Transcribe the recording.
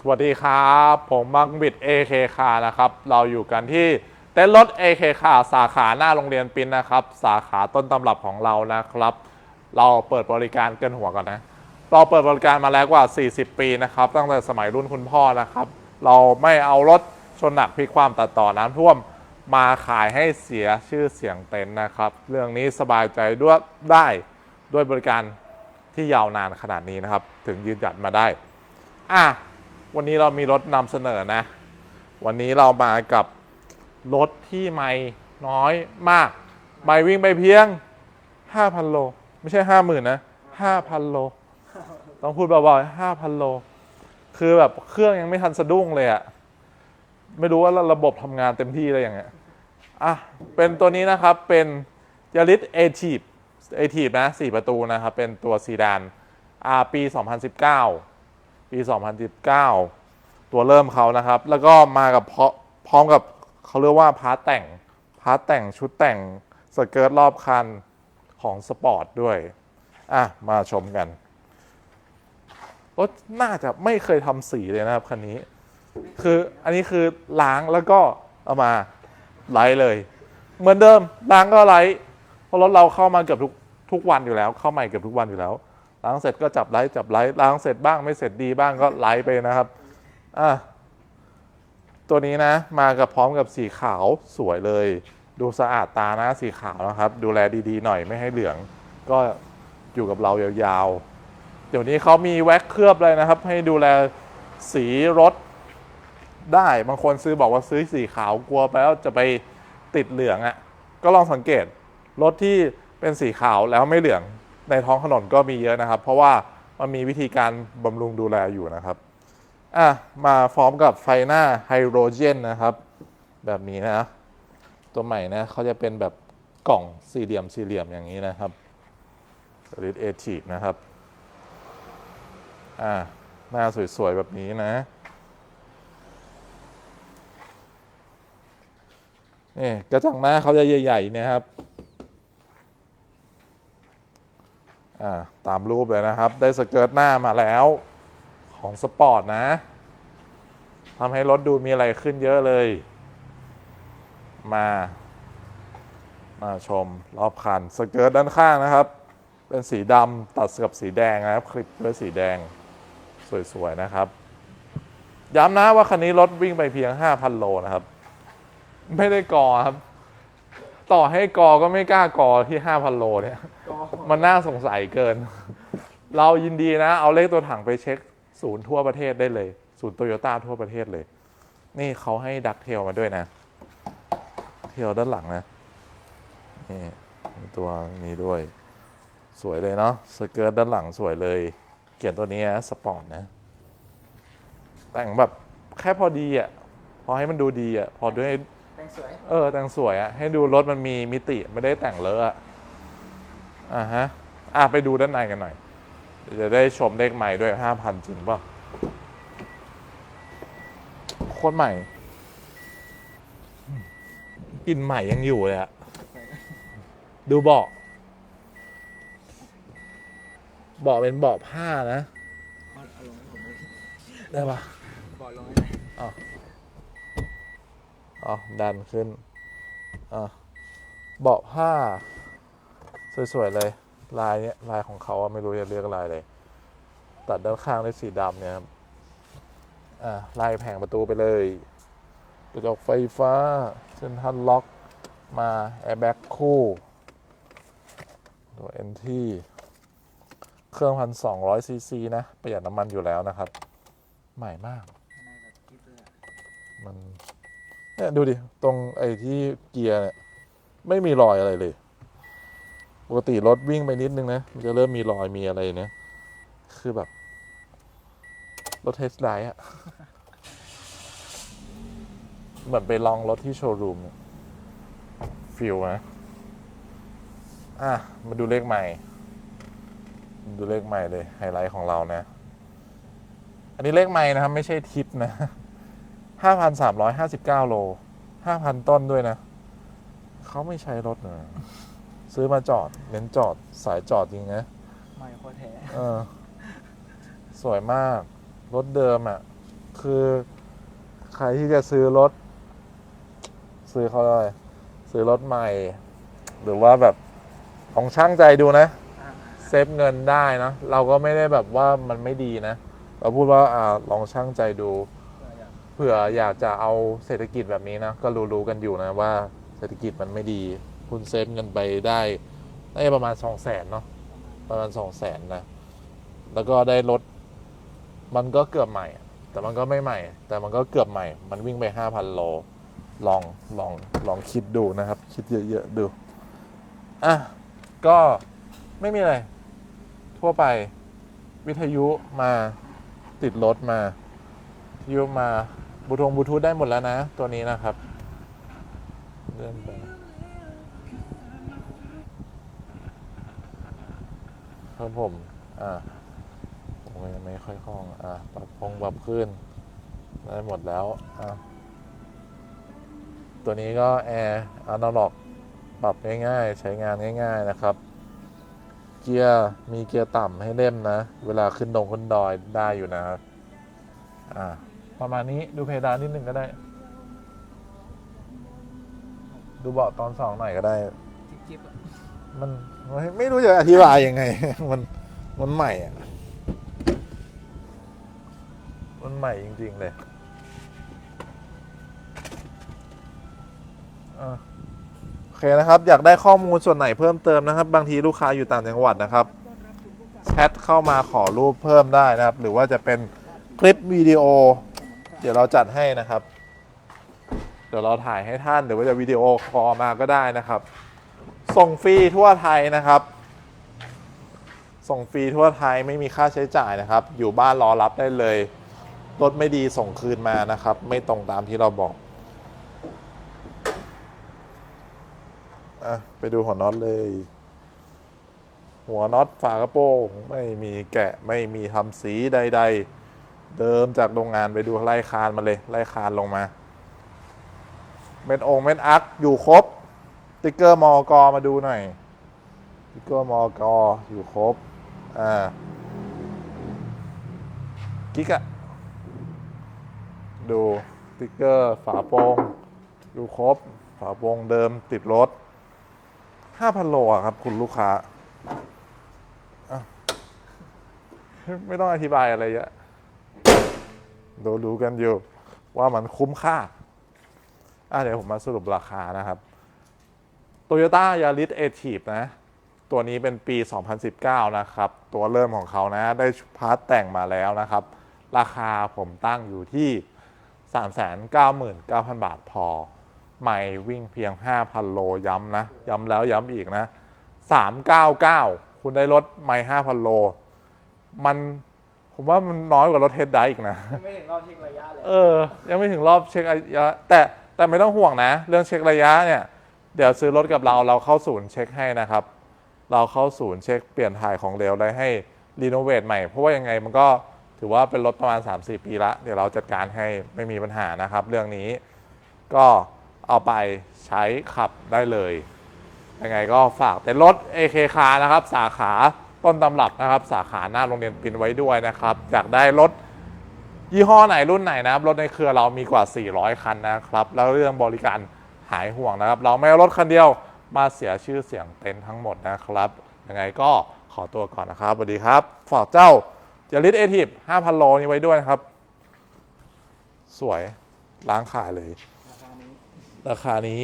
สวัสดีครับ ผมมังบิด AK คานะครับ เราอยู่กันที่เต้นรถ AK คาสาขาหน้าโรงเรียนปินนะครับ สาขาต้นตำรับของเรานะครับ เราเปิดบริการเกินหัวก่อนนะ เราเปิดบริการมาแล้วกว่า 40 ปีนะครับ ตั้งแต่สมัยรุ่นคุณพ่อนะครับ เราไม่เอารถชนหนักพลิกความตัดต่อน้ำท่วมมาขายให้เสียชื่อเสียงเต็นท์นะครับ เรื่องนี้สบายใจด้วยได้ด้วยบริการที่ยาวนานขนาดนี้นะครับ ถึงยืนหยัดมาได้อะ วันนี้เรามีรถนำเสนอนะ วันนี้เรามากับรถที่ไม่น้อยมาก ไม่วิ่งไปเพียง 5,000 โล ไม่ใช่ 50,000 นะ 5,000 โล ต้องพูดเบาๆ5,000 โล คือแบบเครื่องยังไม่ทันสะดุ้งเลยอะไม่รู้ว่าระบบทำงานเต็มที่เลยอย่างเงี้ยอะ เป็นตัวนี้นะครับ เป็นยาริสเอทีฟเอทีฟนะ 4 ประตูนะครับ เป็นตัวซีดานอ่าปี 2019 ปี 2019 ตัวเริ่มเขานะครับ แล้วก็มากับพร้อพร้อมกับเขาเรียกว่าพาร์ทแต่งพาร์ทแต่งชุดแต่งสเกิร์ตรอบคันของสปอร์ตด้วย อะ มาชมกันรถน่าจะไม่เคยทำสีเลยนะครับคันนี้ คืออันนี้คือล้างแล้วก็เอามาไลท์เลย เหมือนเดิมล้างก็ไลท์เพราะรถเราเข้ามาเกือบทุกทุกวันอยู่แล้ว เข้าใหม่เกือบทุกวันอยู่แล้ว ล้างเสร็จก็จับไลท์จับไลท์ล้างเสร็จบ้างไม่เสร็จดีบ้างก็ไลท์ไปนะครับอะตัวนี้นะ มากับพร้อมกับสีขาวสวยเลย ดูสะอาดตานะสีขาวนะครับ ดูแลดีๆหน่อยไม่ให้เหลือง ก็อยู่กับเรายาวๆ เดี๋ยวนี้เขามีแว็กเคลือบเลยนะครับ ให้ดูแลสีรถได้บางคนซื้อบอกว่าซื้อสีขาวกลัวไปแล้วจะไปติดเหลืองอะ่ะก็ลองสังเกตรถที่เป็นสีขาวแล้วไม่เหลือง ในท้องถนนก็มีเยอะนะครับ เพราะว่ามันมีวิธีการบำรุงดูแลอยู่นะครับอะมาพร้อมกับไฟหน้าไฮโดรเจนนะครับ แบบนี้นะ ตัวใหม่นะเขาจะเป็นแบบกล่องสี่เหลี่ยมสี่เหลี่ยมอย่างนี้นะครับริดเอทีนะครับอ่าหน้าสวย ๆ แบบนี้นะนี่กระจังหน้าเขาจะใหญ่ ๆ นะครับ อ่า ตามรูปเลยนะครับ ได้สเกิร์ตหน้ามาแล้วของสปอร์ตนะทำให้รถดูมีอะไรขึ้นเยอะเลย มา มาชมรอบคันสเกิร์ตด้านข้างนะครับ เป็นสีดำตัดกับสีแดงนะครับ คลิปด้วยสีแดงสวยๆนะครับ ย้ำนะว่าคันนี้รถวิ่งไปเพียง 5,000 โลนะครับ ไม่ได้กอครับ ต่อให้กอก็ไม่กล้ากอที่ 5,000 โลเนี่ย มันน่าสงสัยเกิน เรายินดีนะ เอาเลขตัวถังไปเช็คศูนย์ทั่วประเทศได้เลย ศูนย์โตโยต้าทั่วประเทศเลย นี่เขาให้ดักเทลมาด้วยนะ เทลด้านหลังนะ นี่มีตัวนี้ด้วย สวยเลยเนาะ สเกิร์ตด้านหลังสวยเลย เขียนตัวนี้นะสปอร์ตนะ แต่งแบบแค่พอดีอะ พอให้มันดูดีอะ พอด้วย แต่งสวย เออ แต่งสวยอะให้ดูรถมันมีมิติ ไม่ได้แต่งเลอะ อะอ่าฮะอะไปดูด้านในกันหน่อยเดี๋ยวจะได้ชมเลขใหม่ด้วยห้าพันจริงป่ะโคตรใหม่กลินใหม่ยังอยู่เลยอะดูเบาะเบาะเป็นเบาะผ้านะเอาเอาลงให้ผมเลยได้ปะบอกลงให้หน่อยอ๋อดันขึ้นอะเบาะผ้า สวย ๆ เลย ลายเนี้ยลายของเขาไม่รู้จะเรียกลายเลยตัดด้านข้างด้วยสีดำเนี่ยครับอะลายแผงประตูไปเลยกระจกไฟฟ้าเซ็นทรัลล็อกมาแอร์แบ็กคู่ตัวเอ็นที่เครื่องพันสองร้อยซีซีนะ ประหยัดน้ำมันอยู่แล้วนะครับ ใหม่มาก มันเนี่ยดูดิ ตรงไอ้ที่เกียร์เนี่ย ไม่มีรอยอะไรเลย ปกติรถวิ่งไปนิดนึงนะ มันจะเริ่มมีรอยมีอะไรเนี่ย คือแบบ รถเทสไดอะ เหมือนไปลองรถที่โชว์รูมฟิลนะ อะ มาดูเลขใหม่ ดูเลขใหม่เลย ไฮไลท์ของเรานะ อันนี้เลขใหม่นะครับ ไม่ใช่ทิปนะห้าพันสามร้อยห้าสิบเก้าโลห้าพันต้นด้วยนะ เขาไม่ใช้รถนะ ซื้อมาจอดเน้นจอดสายจอดจริงนะไม่โคตรแท้เออ สวยมาก รถเดิมอะ่ะ คือใครที่จะซื้อรถ ซื้อเขาเลยซื้อรถใหม่ หรือว่าแบบของช่างใจดูนะ อ่าเซฟเงินได้นะ เราก็ไม่ได้แบบว่ามันไม่ดีนะ เราพูดว่าอ่าลองช่างใจดูก็อยากเผื่ออยากจะเอาเศรษฐกิจแบบนี้นะ ก็รู้ๆกันอยู่นะว่าเศรษฐกิจมันไม่ดี คุณเซฟเงินไปได้ได้ประมาณสองแสนเนาะประมาณสองแสนนะ แล้วก็ได้รถมันก็เกือบใหม่ แต่มันก็ไม่ใหม่ แต่มันก็เกือบใหม่ มันวิ่งไปห้าพันโล ลองลองลองคิดดูนะครับ คิดเยอะๆดู อะ ก็ไม่มีอะไร ทั่วไปวิทยุมาติดรถมาวิทยุมาบูทงบูทูธได้หมดแล้วนะ ตัวนี้นะครับเลื่อนไป ครับผม อ่าผมยังไม่ค่อยคล่อง อ่าปรับพงปรับขึ้น ได้หมดแล้ว อ่าตัวนี้ก็แอร์อนาล็อกปรับง่ายๆ ใช้งานง่าย ๆนะครับ เกียร์มีเกียร์ต่ำให้เล่นนะ เวลาขึ้นดงขึ้นดอยได้อยู่นะครับ อ่า ประมาณนี้ดูเพดานนิดหนึ่งก็ได้ ดูเบาะตอนสองหน่อยก็ได้ มันไม่รู้จะอธิบายยังไง มันมันใหม่อะ มันใหม่จริง ๆ เลยโอเคนะครับ อยากได้ข้อมูลส่วนไหนเพิ่มเติมนะครับ บางทีลูกค้าอยู่ต่างจังหวัดนะครับ แชทเข้ามาขอรูปเพิ่มได้นะครับ หรือว่าจะเป็นคลิปวิดีโอ เดี๋ยวเราจัดให้นะครับ เดี๋ยวเราถ่ายให้ท่านหรือว่าจะวิดีโอคอลมาก็ได้นะครับ ส่งฟรีทั่วไทยนะครับ ส่งฟรีทั่วไทยไม่มีค่าใช้จ่ายนะครับ อยู่บ้านรอรับได้เลย รถไม่ดีส่งคืนมานะครับ ไม่ตรงตามที่เราบอกอะไปดูหัวน็อตเลย หัวน็อตฝากระโปรงไม่มีแกะไม่มีทำสีใด ๆ เดิมจากโรงงานไปดูไล่คานมาเลยไล่คานลงมา เม็ดองเม็ดอักอยู่ครบ ติ๊กเกอร์มอกอมาดูหน่อยติ๊กเกอร์มอกออยู่ครบ อ่ากิ๊กอะดูติ๊กเกอร์ฝาโปรงอยู่ครบ ฝาโปรงเดิมติดรถ5,000โลครับ คุณลูกค้า ไม่ต้องอธิบายอะไรเยอะดูรู้กันอยู่ว่ามันคุ้มค่าอะเดี๋ยวผมมาสรุปราคานะครับ Toyota Yaris a t i v นะ ตัวนี้เป็นปี 2019 นะครับ ตัวเริ่มของเขานะ ได้พาร์ทแต่งมาแล้วนะครับ ราคาผมตั้งอยู่ที่ 399,000 บาทพอใหม่วิ่งเพียง 5,000 โลย้ำนะ ย้ำแล้วย้ำอีกนะ 399 คุณได้รถใหม่5,000 โล มันผมว่ามันน้อยกว่ารถเฮดไดอีกนะ ไม่ถึงรอบเช็คระยะเลย เออ ยังไม่ถึงรอบเช็คระยะ แต่แต่ไม่ต้องห่วงนะ เรื่องเช็คระยะเนี่ย เดี๋ยวซื้อรถกับเราเราเข้าศูนย์เช็คให้นะครับ เราเข้าศูนย์เช็คเปลี่ยนถ่ายของเหลวอะไรให้รีโนเวทใหม่เพราะว่ายังไงมันก็ถือว่าเป็นรถประมาณ 3-4 ปีละ เดี๋ยวเราจัดการให้ไม่มีปัญหานะครับ เรื่องนี้ก็เอาไปใช้ขับได้เลยยังไงก็ฝากแต่รถ AK คานะครับ สาขาต้นตำรับนะครับ สาขาหน้าโรงเรียนปินไว้ด้วยนะครับอยากได้รถยี่ห้อไหนรุ่นไหนนะครับ รถในเครือเรามีกว่า 400 คันนะครับ แล้วเรื่องบริการ หายห่วงนะครับ เราไม่เอารถคันเดียวมาเสียชื่อเสียงเต็นท์ทั้งหมดนะครับยังไงก็ขอตัวก่อนนะครับสวัสดีครับ ฝากเจ้าเจลิสเอทีฟ5,000 โลนี้ไว้ด้วยนะครับ สวยล้างขายเลย ราคานี้ราคานี้